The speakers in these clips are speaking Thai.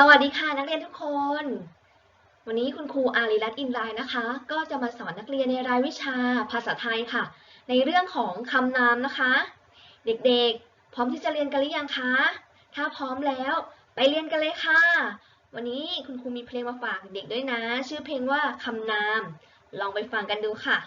สวัสดีค่ะนักเรียนทุกคน วันนี้คุณครูอารีรัตน์อินไลน์นะคะ ก็จะมาสอนนักเรียนในรายวิชาภาษาไทยค่ะ ในเรื่องของคำนามนะคะ เด็กๆ พร้อมที่จะเรียนกันหรือยังคะ ถ้าพร้อมแล้วไปเรียนกันเลยค่ะ วันนี้คุณครูมีเพลงมาฝากเด็กด้วยนะ ชื่อเพลงว่าคำนาม ลองไปฟังกันดูค่ะ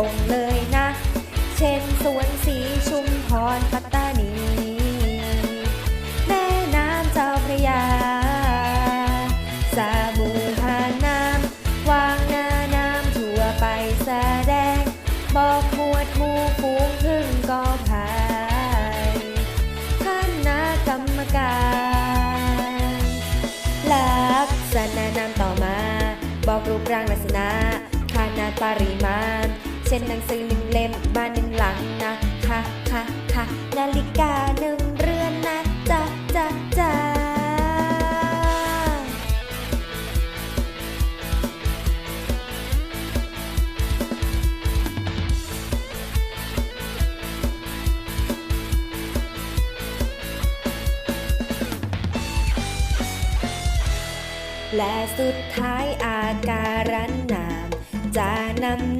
จาะจงเล เช่นหนังสือหนึ่งเล่มบ้านหนึ่งหลังนะค่ะค่ะค่ะนาฬิกาหนึ่งเรือนนะจ๊ะจ๊ะจ๊ะและสุดท้ายอาการนามจะนำหนาด้ว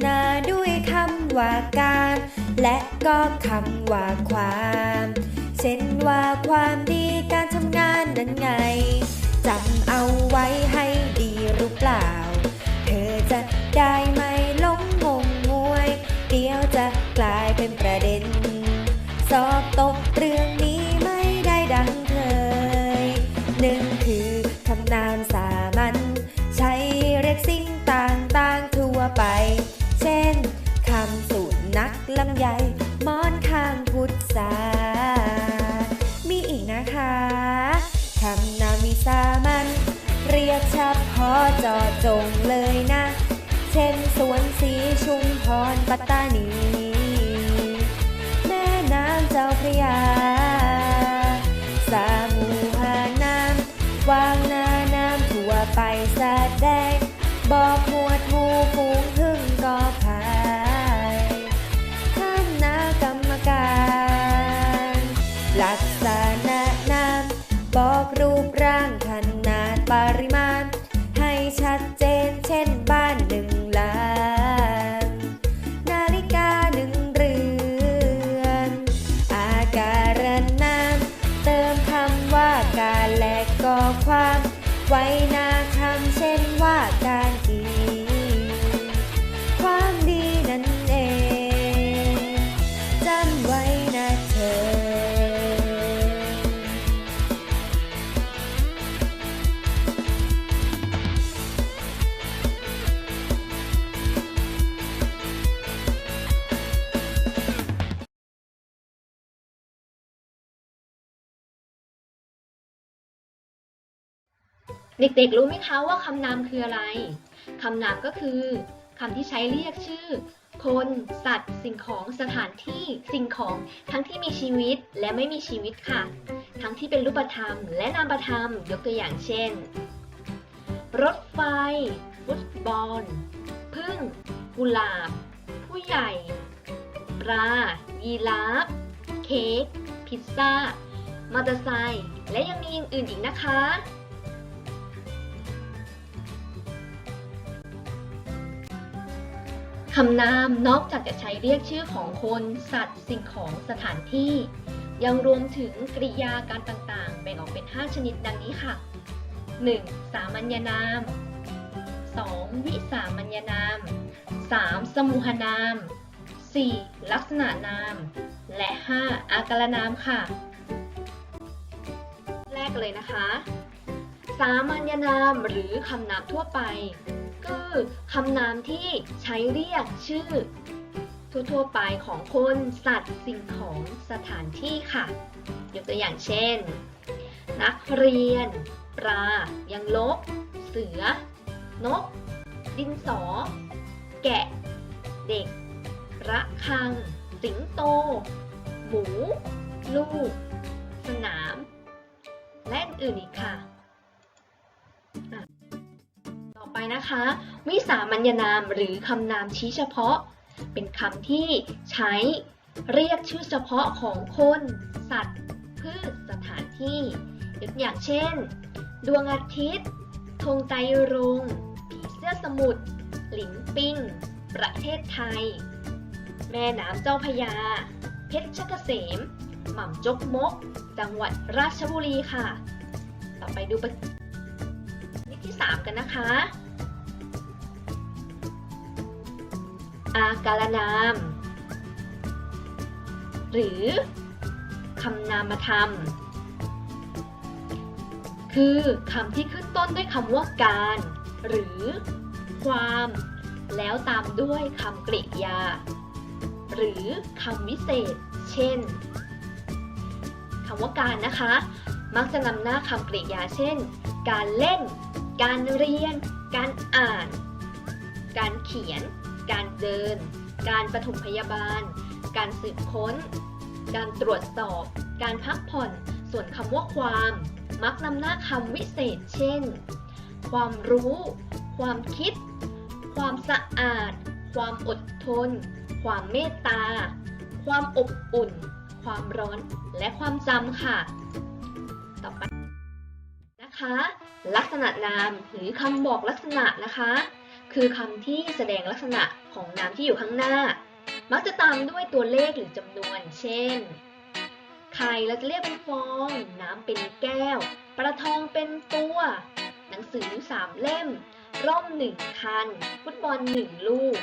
ยคำว่าการ และก็คำว่าความ เช่นว่าความดีการทำงานนั้นไงจำเอาไว้ให้ดีหรือเปล่า เธอจะได้ไม่หลงงงงวย เดี๋ยวจะกลายเป็นประเด็น สอบตกเรื่องนี้ไม่ได้ดังเคยหนึ่งคือคำนามสา ปัตตานี แม่น้ำเจ้าพระยา เด็กๆรู้ไหมคะว่าคำนามคืออะไร คำนามก็คือคำที่ใช้เรียกชื่อ คน สัตว์ สิ่งของสถานที่ สิ่งของทั้งที่มีชีวิตและไม่มีชีวิตค่ะ ทั้งที่เป็นรูปธรรม และนามธรรมยกตัวอย่างเช่น รถไฟ ฟุตบอลพึ่ง กุหลาบ ผู้ใหญ่ ปลา ยีราฟ เค้ก พิซซ่ามอเตอร์ไซค์และยังมีอย่างอื่นอีกนะคะ คำนามนอกจากจะใช้เรียกชื่อของคน สัตว์ สิ่งของสถานที่ ยังรวมถึงกริยาการต่างๆ แบ่งออกเป็น 5 ชนิดดังนี้ค่ะ 1. สามัญนาม 2. วิสามัญนาม 3. สมุหนาม 4. ลักษณะนาม และ 5. อาการนามค่ะ แรกเลยนะคะ สามัญนามหรือคำนามทั่วไป คือคำนามที่ใช้เรียกชื่อ ทั่วๆไปของคน สัตว์ สิ่งของ สถานที่ค่ะ ยกตัวอย่างเช่น นักเรียน ปลา ยังลบ เสือ นก ดินสอ แกะ เด็ก ระฆัง สิงโต หมู ลูก สนาม และอื่นๆอีกค่ะ นะคะ วิสามัญนามหรือคำนามชี้เฉพาะ เป็นคำที่ใช้เรียกชื่อเฉพาะของคน สัตว์ พืช สถานที่ยกอย่างเช่น ดวงอาทิตย์ ธงไตรรงผีเสื้อสมุทร หลินปิ้ง ประเทศไทย แม่น้ำเจ้าพยา เพชรชกเกษม หม่ำจกมก จังหวัดราชบุรีค่ะ ต่อไปดูประนิดที่ 3 กันนะคะ อาการนาม หรือคำนามธรรม คือคำที่ขึ้นต้นด้วยคำว่าการ หรือ ความ แล้วตามด้วยคำกริยา หรือคำวิเศษ เช่นคำว่าการนะคะ มักจะนำหน้าคำกริยาเช่น การเล่น การเรียน การอ่าน การเขียน การเดิน การปฐมพยาบาล การสืบค้น การตรวจสอบ การพักผ่อน ส่วนคำว่าความ มักนำหน้าคำวิเศษ เช่น ความรู้ ความคิด ความสะอาด ความอดทน ความเมตตา ความอบอุ่น ความร้อน และความจำค่ะ ต่อไปนะคะ ลักษณะนามหรือคำบอกลักษณะนะคะ คือคำที่แสดงลักษณะของนามที่อยู่ข้างหน้า มักจะตามด้วยตัวเลขหรือจำนวน เช่น ไข่เราจะเรียกเป็นฟอง น้ำเป็นแก้ว ปลาทองเป็นตัว หนังสือสามเล่ม ร่มหนึ่งคัน ฟุตบอลหนึ่งลูก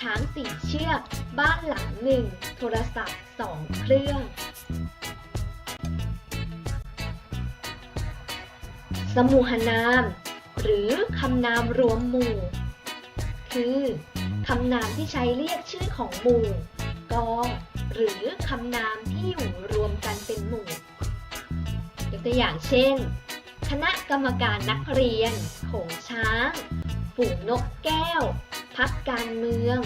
ช้างสี่เชือก บ้านหลังหนึ่ง โทรศัพท์สองเครื่อง สมุหนาม หรือคำนามรวมหมู่ คือคำนามที่ใช้เรียกชื่อของหมู่กองหรือคำนามที่อยู่รวมกันเป็นหมู่ยกตัวอย่างเช่น คณะกรรมการนักเรียนโขงช้างฝูงนกแก้ว พักการเมือง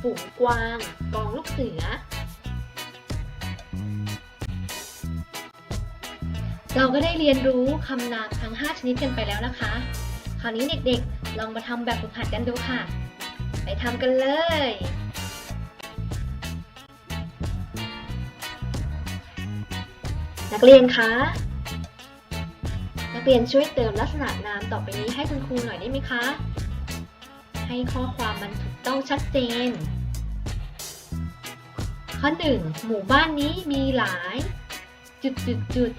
ฝูงกวาง กองลูกเสือ เราก็ได้เรียนรู้คำนามทั้ง 5 ชนิดกันไปแล้วนะคะ คราวนี้เด็กๆ ลองมาทำแบบฝึกหัดกันดูค่ะ ไปทำกันเลยนักเรียนคะ นักเรียนช่วยเติมลักษณะนามต่อไปนี้ให้คุณครูหน่อยได้ไหมคะ ให้ข้อความมันถูกต้องชัดเจน ข้อ 1 หมู่บ้านนี้มีหลาย จุดจุดจุด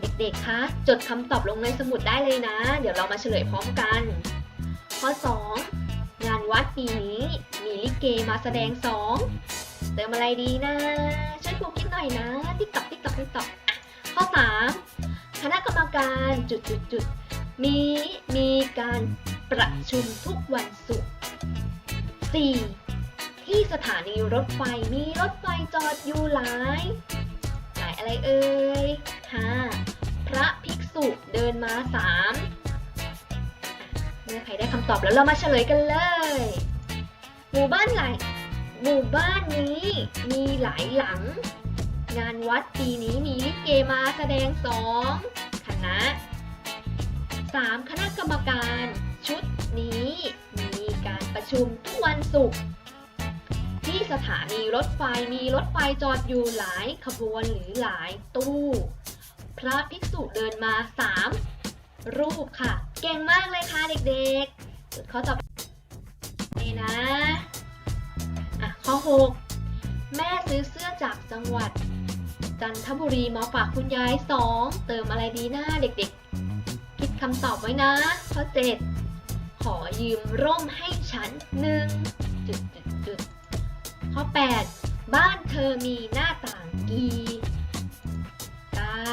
เด็กๆ คะ จดคำตอบลงในสมุดได้เลยนะ เดี๋ยวเรามาเฉลยพร้อมกัน ข้อ 2 งานวัดปีนี้ มีลิเกมาแสดงสองเติมอะไรดีนะ ช่วยครูคิดหน่อยนะ ติ๊กตอกติ๊กตอกติ๊กตอกข้อ 3 คณะกรรมการจุดจุดจุดมีมีการประชุมทุกวันศุกร์ 4. ที่สถานีรถไฟมีรถไฟจอดอยู่หลาย หลายอะไรเอ่ย 5. พระภิกษุเดินมา 3. เมื่อใครได้คำตอบแล้วเรามาเฉลยกันเลย หมู่บ้านไหนหมู่บ้านนี้มีหลายหลัง งานวัดปีนี้มีลิเกมาแสดงสองคณะ 3. คณะกรรมการชุดนี้มีการประชุมทุกวันศุกร์ที่สถานีรถไฟมีรถไฟจอดอยู่หลายขบวนหรือหลายตู้ ระภิกษุเดินมา 3 รูปค่ะ เก่งมากเลยค่ะเด็กๆข้อต่อไปนะ อะ ข้อ 6 แม่ซื้อเสื้อจากจังหวัด จันทบุรีมาฝากคุณยาย 2 เติมอะไรดีหนะเด็กๆ คิดคำตอบไว้นะ ข้อ 7 ขอยืมร่มให้ฉันหนึ่งจุดจุดจุดข้อ 8 บ้านเธอมีหน้าต่างกี่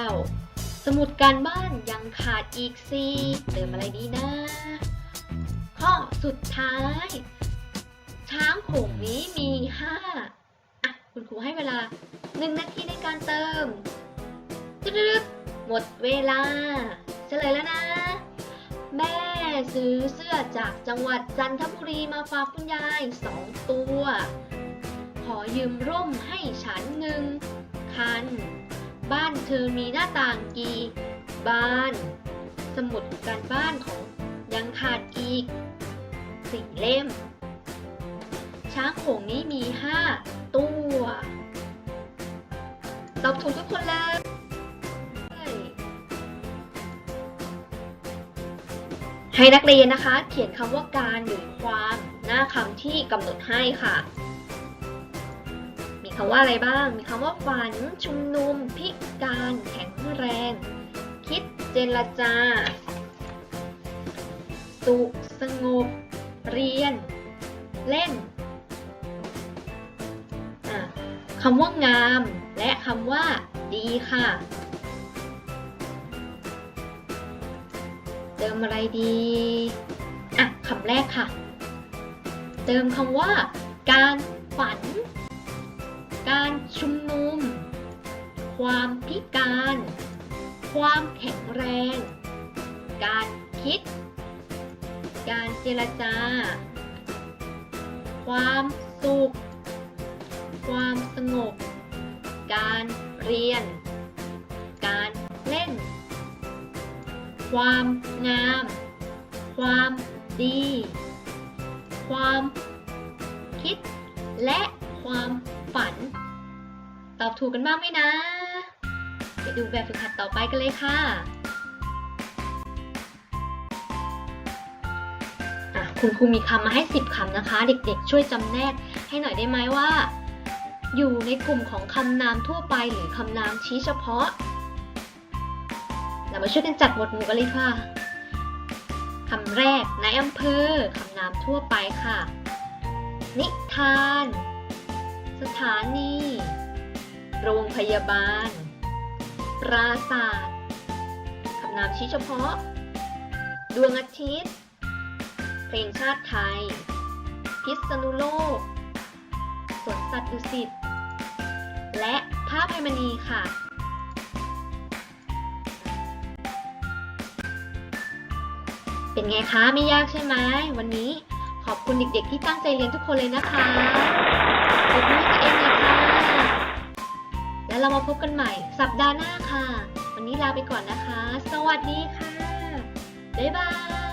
9 สมุดการบ้านยังขาดอีก4เติมอะไรดีนะ ข้อสุดท้าย ช้างโขงนี้มี5อะ คุณครูให้เวลา1นาทีในการเติมตึ๊ดๆหมดเวลาเฉลยแล้วนะ แม่ซื้อเสื้อจากจังหวัดจันทบุรีมาฝากคุณยายสองตัว ขอยืมร่มให้ฉันหนึ่งคัน บ้านเธอมีหน้าต่างกี่บ้าน สมุดการบ้านของยังขาดอีกสี่เล่ม ช้างโขงนี้มีห้าตัวตอบถูกทุกคนเลยให้นักเรียนนะคะ เขียนคำว่าการหรือความหน้าคำที่กำหนดให้ค่ะำว่าอะไรบ้าง มีคำว่าฝัน ชุมนุม พิการ แข็งแรง คิดเจรจา สุขสงบ เรียน เล่นคำว่างาม และคำว่าดีค่ะ เติมอะไรดี อะคำแรกค่ะ เติมคำว่า การฝัน ความพิการ ความแข็งแรง การคิด การเจรจา ความสุข ความสงบ การเรียน การเล่น ความงาม ความดี ความคิดและความฝัน ตอบถูกกันบ้างไหมนะ ดูแบบฝึกหัดต่อไปกันเลยค่ะอะคุณครูมีคำมาให้ 10คำนะคะ เด็กๆ ช่วยจำแนกให้หน่อยได้ไหมว่า อยู่ในกลุ่มของคำนามทั่วไปหรือคำนามชี้เฉพาะ เรามาช่วยกันจัดหมวดหมู่กันเลยค่ะคำแรกในอำเภอคำนามทั่วไปค่ะ นิทาน สถานี โรงพยาบาล ปราศาสาทคำนามชี้เฉพาะ ดวงอาทิตย์ เพลงชาติไทย พิษณุโลก สวนสัตว์ดุสิต และภาพไพมณีค่ะเป็นไงคะ ไม่ยากใช่ไหมวันนี้ขอบคุณเด็กๆที่ตั้งใจเรียนทุกคนเลยนะคะ แล้วเรามาพบกันใหม่ สัปดาห์หน้าค่ะ วันนี้ลาไปก่อนนะคะ สวัสดีค่ะ บ๊ายบาย